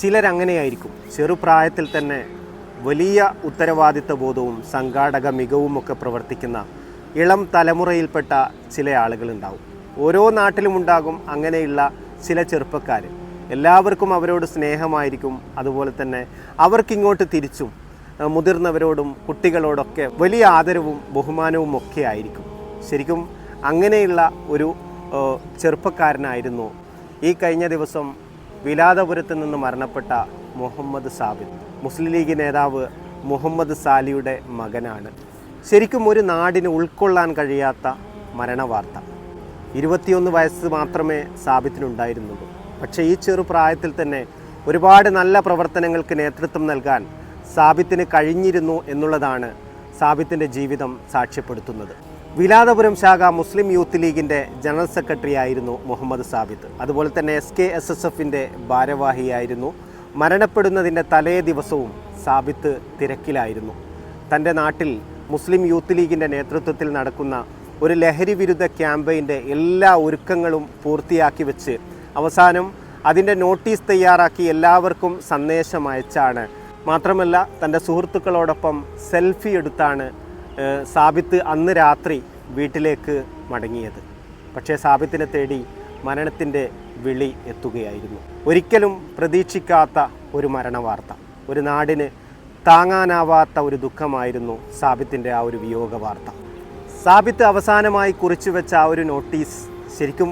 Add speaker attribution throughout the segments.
Speaker 1: ചിലരങ്ങനെയായിരിക്കും. ചെറുപ്രായത്തിൽ തന്നെ വലിയ ഉത്തരവാദിത്ത ബോധവും സംഘാടക മികവും ഒക്കെ പ്രവർത്തിക്കുന്ന ഇളം തലമുറയിൽപ്പെട്ട ചില ആളുകളുണ്ടാവും. ഓരോ നാട്ടിലും ഉണ്ടാകും അങ്ങനെയുള്ള ചില ചെറുപ്പക്കാർ എല്ലാവർക്കും അവരോട് സ്നേഹമായിരിക്കും. അതുപോലെ തന്നെ അവർക്കിങ്ങോട്ട് തിരിച്ചും മുതിർന്നവരോടും കുട്ടികളോടൊക്കെ വലിയ ആദരവും ബഹുമാനവും ഒക്കെ ആയിരിക്കും. ശരിക്കും അങ്ങനെയുള്ള ഒരു ചെറുപ്പക്കാരനായിരുന്നു ഈ കഴിഞ്ഞ ദിവസം വിലാദപുരത്ത് നിന്ന് മരണപ്പെട്ട മുഹമ്മദ് സാബിദ് മുസ്ലിം ലീഗ് നേതാവ് മുഹമ്മദ് സാലിയുടെ മകനാണ്. ശരിക്കും ഒരു നാടിന് ഉൾക്കൊള്ളാൻ കഴിയാത്ത മരണവാർത്ത. ഇരുപത്തിയൊന്ന് വയസ്സ് മാത്രമേ സാബിത്തിനുണ്ടായിരുന്നുള്ളൂ. പക്ഷേ ഈ ചെറുപ്രായത്തിൽ തന്നെ ഒരുപാട് നല്ല പ്രവർത്തനങ്ങൾക്ക് നേതൃത്വം നൽകാൻ സാബിത്തിന് കഴിഞ്ഞിരുന്നു എന്നുള്ളതാണ് സാബിത്തിന്റെ ജീവിതം സാക്ഷ്യപ്പെടുത്തുന്നത്. വിലാദപുരം ശാഖ മുസ്ലിം യൂത്ത് ലീഗിന്റെ ജനറൽ സെക്രട്ടറി ആയിരുന്നു മുഹമ്മദ് സാബിത്ത്. അതുപോലെ തന്നെ എസ് കെ എസ് എസ് എഫിന്റെ ഭാരവാഹിയായിരുന്നു. മരണപ്പെടുന്നതിന്റെ തലേ ദിവസവും സാബിത്ത് തിരക്കിലായിരുന്നു. തന്റെ നാട്ടിൽ മുസ്ലിം യൂത്ത് ലീഗിന്റെ നേതൃത്വത്തിൽ നടക്കുന്ന ഒരു ലഹരി വിരുദ്ധ ക്യാമ്പയിന്റെ എല്ലാ ഒരുക്കങ്ങളും പൂർത്തിയാക്കി വെച്ച് അവസാനം അതിന്റെ നോട്ടീസ് തയ്യാറാക്കി എല്ലാവർക്കും സന്ദേശം അയച്ചാണ്. മാത്രമല്ല തന്റെ സുഹൃത്തുക്കളോടൊപ്പം സെൽഫി എടുത്താണ് സാബിത്ത് അന്ന് രാത്രി വീട്ടിലേക്ക് മടങ്ങിയത്. പക്ഷേ സാബിത്തിനെ തേടി മരണത്തിന്റെ വിളി എത്തുകയായിരുന്നു. ഒരിക്കലും പ്രതീക്ഷിക്കാത്ത ഒരു മരണവാർത്ത. ഒരു നാടിന് താങ്ങാനാവാത്ത ഒരു ദുഃഖമായിരുന്നു സാബിത്തിന്റെ ആ ഒരു വിയോഗ വാർത്ത സാബിത്ത് അവസാനമായി കുറിച്ചു വെച്ച ആ ഒരു നോട്ടീസ് ശരിക്കും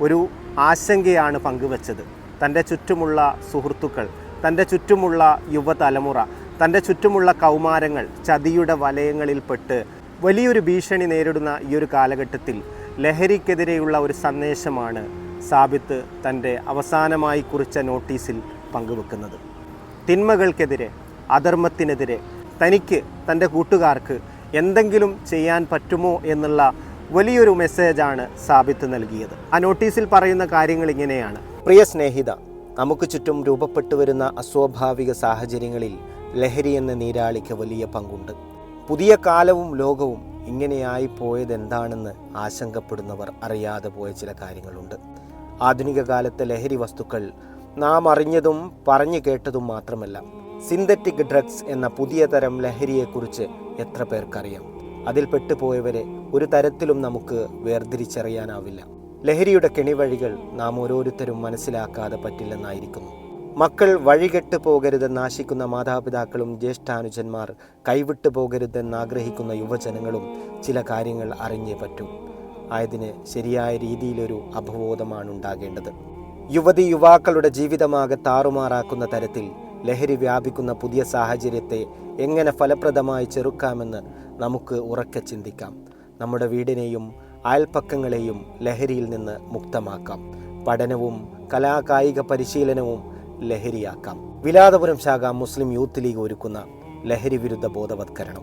Speaker 1: ഒരു ആശങ്കയാണ് പങ്കുവച്ചത്. തന്റെ ചുറ്റുമുള്ള സുഹൃത്തുക്കൾ തന്റെ ചുറ്റുമുള്ള യുവതലമുറ തന്റെ ചുറ്റുമുള്ള കൗമാരങ്ങൾ ചതിയുടെ വലയങ്ങളിൽപ്പെട്ട് വലിയൊരു ഭീഷണി നേരിടുന്ന ഈ ഒരു കാലഘട്ടത്തിൽ ലഹരിക്കെതിരെയുള്ള ഒരു സന്ദേശമാണ് സാബിത്ത് തന്റെ അവസാനമായി കുറിച്ച നോട്ടീസിൽ പങ്കുവെക്കുന്നത്. തിന്മകൾക്കെതിരെ അധർമ്മത്തിനെതിരെ തനിക്ക് തന്റെ കൂട്ടുകാർക്ക് എന്തെങ്കിലും ചെയ്യാൻ പറ്റുമോ എന്നുള്ള വലിയൊരു മെസ്സേജാണ് സാബിത്ത് നൽകിയത്. ആ നോട്ടീസിൽ പറയുന്ന കാര്യങ്ങൾ ഇങ്ങനെയാണ്. പ്രിയ സ്നേഹിത നമുക്ക് ചുറ്റും രൂപപ്പെട്ടു വരുന്ന അസ്വാഭാവിക സാഹചര്യങ്ങളിൽ ലഹരി എന്ന നീരാളിക്ക് വലിയ പങ്കുണ്ട്. പുതിയ കാലവും ലോകവും ഇങ്ങനെയായി പോയതെന്താണെന്ന് ആശങ്കപ്പെടുന്നവർ അറിയാതെ പോയ ചില കാര്യങ്ങളുണ്ട്. ആധുനിക കാലത്തെ ലഹരി വസ്തുക്കൾ നാം അറിഞ്ഞതും പറഞ്ഞു കേട്ടതും മാത്രമല്ല സിന്തറ്റിക് ഡ്രഗ്സ് എന്ന പുതിയ തരം ലഹരിയെക്കുറിച്ച് എത്ര പേർക്കറിയാം? അതിൽ പെട്ടുപോയവരെ ഒരു തരത്തിലും നമുക്ക് വേർതിരിച്ചറിയാനാവില്ല. ലഹരിയുടെ കെണിവഴികൾ നാം ഓരോരുത്തരും മനസ്സിലാക്കാതെ പറ്റില്ലെന്നായിരിക്കുന്നു. മക്കൾ വഴികെട്ട് പോകരുതെന്ന് ആശിക്കുന്ന മാതാപിതാക്കളും ജ്യേഷ്ഠാനുജന്മാർ കൈവിട്ടു പോകരുതെന്ന് ആഗ്രഹിക്കുന്ന യുവജനങ്ങളും ചില കാര്യങ്ങൾ അറിഞ്ഞേ പറ്റൂ. ആയതിന് ശരിയായ രീതിയിലൊരു അവബോധമാണ് ഉണ്ടാകേണ്ടത് യുവതി യുവാക്കളുടെ ജീവിതമാകെ താറുമാറാക്കുന്ന തരത്തിൽ ലഹരി വ്യാപിക്കുന്ന പുതിയ സാഹചര്യത്തെ എങ്ങനെ ഫലപ്രദമായി ചെറുക്കാമെന്ന് നമുക്ക് ഉറക്കെ ചിന്തിക്കാം. നമ്മുടെ വീടിനെയും അയൽപ്പക്കങ്ങളെയും ലഹരിയിൽ നിന്ന് മുക്തമാക്കാം. പഠനവും കലാകായിക പരിശീലനവും ലഹരിയാക്കാം. വിലാതപുരം ശാഖ മുസ്ലിം യൂത്ത് ലീഗ് ഒരുക്കുന്ന ലഹരി വിരുദ്ധ ബോധവത്കരണം.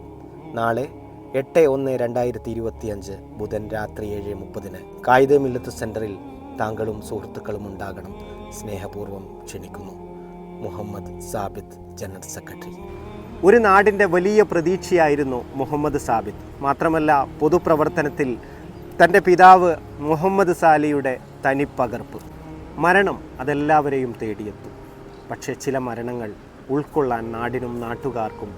Speaker 1: നാളെ എട്ട് ഒന്ന് രണ്ടായിരത്തി ഇരുപത്തിയഞ്ച് ബുധൻ രാത്രി ഏഴ് മുപ്പതിന് കായികമില്ലത്ത് സെന്ററിൽ താങ്കളും സുഹൃത്തുക്കളും ഉണ്ടാകണം. സ്നേഹപൂർവം ക്ഷണിക്കുന്നു. Muhammad Sabith general secretary. ഒരു നാടിന്റെ വലിയ പ്രതീക്ഷയായിരുന്നു മുഹമ്മദ് സാബിത്ത്. മാത്രമല്ല പൊതുപ്രവർത്തനത്തിൽ തന്റെ പിതാവ് മുഹമ്മദ് സാലിയുടെ തനിപ്പകർപ്പ്. മരണം അതെല്ലാവരെയും തേടിയെത്തും. പക്ഷേ ചില മരണങ്ങൾ ഉൾക്കൊള്ളാൻ നാടിനും നാട്ടുകാർക്കും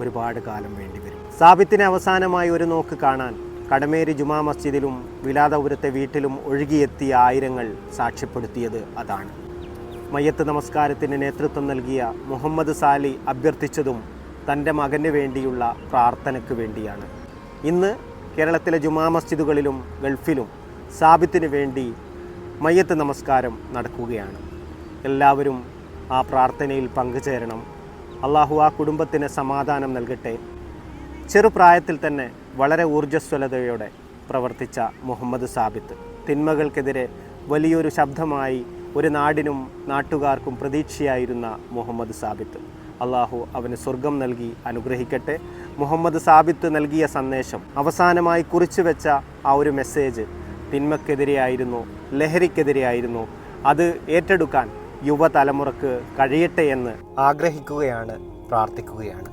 Speaker 1: ഒരുപാട് കാലം വേണ്ടിവരും സാബിത്തിനെ അവസാനമായി ഒരു നോക്ക് കാണാൻ കടമേരി ജുമാ മസ്ജിദിലും വിലാതപുരത്തെ വീട്ടിലും ഒഴുകിയെത്തിയ ആയിരങ്ങൾ സാക്ഷ്യപ്പെടുത്തിയത് അതാണ്. മയ്യത്ത് നമസ്കാരത്തിന് നേതൃത്വം നൽകിയ മുഹമ്മദ് സാലി അഭ്യർത്ഥിച്ചതും തന്റെ മകന് വേണ്ടിയുള്ള പ്രാർത്ഥനയ്ക്ക് വേണ്ടിയാണ്. ഇന്ന് കേരളത്തിലെ ജുമാ മസ്ജിദുകളിലും ഗൾഫിലും സാബിത്തിന് വേണ്ടി മയ്യത്ത് നമസ്കാരം നടക്കുകയാണ്. എല്ലാവരും ആ പ്രാർത്ഥനയിൽ പങ്കുചേരണം. അള്ളാഹു ആ കുടുംബത്തിന് സമാധാനം നൽകട്ടെ. ചെറുപ്രായത്തിൽ തന്നെ വളരെ ഊർജസ്വലതയോടെ പ്രവർത്തിച്ച മുഹമ്മദ് സാബിത്ത്. തിന്മകൾക്കെതിരെ വലിയൊരു ശബ്ദമായി ഒരു നാടിനും നാട്ടുകാർക്കും പ്രതീക്ഷയായിരുന്ന മുഹമ്മദ് സാബിത്ത്. അള്ളാഹു അവന് സ്വർഗം നൽകി അനുഗ്രഹിക്കട്ടെ. മുഹമ്മദ് സാബിത്ത് നൽകിയ സന്ദേശം അവസാനമായി കുറിച്ചു വെച്ച ആ ഒരു മെസ്സേജ് തിന്മക്കെതിരെയായിരുന്നു ലഹരിക്കെതിരെയായിരുന്നു. അത് ഏറ്റെടുക്കാൻ യുവതലമുറക്ക് കഴിയട്ടെ എന്ന് ആഗ്രഹിക്കുകയാണ് പ്രാർത്ഥിക്കുകയാണ്.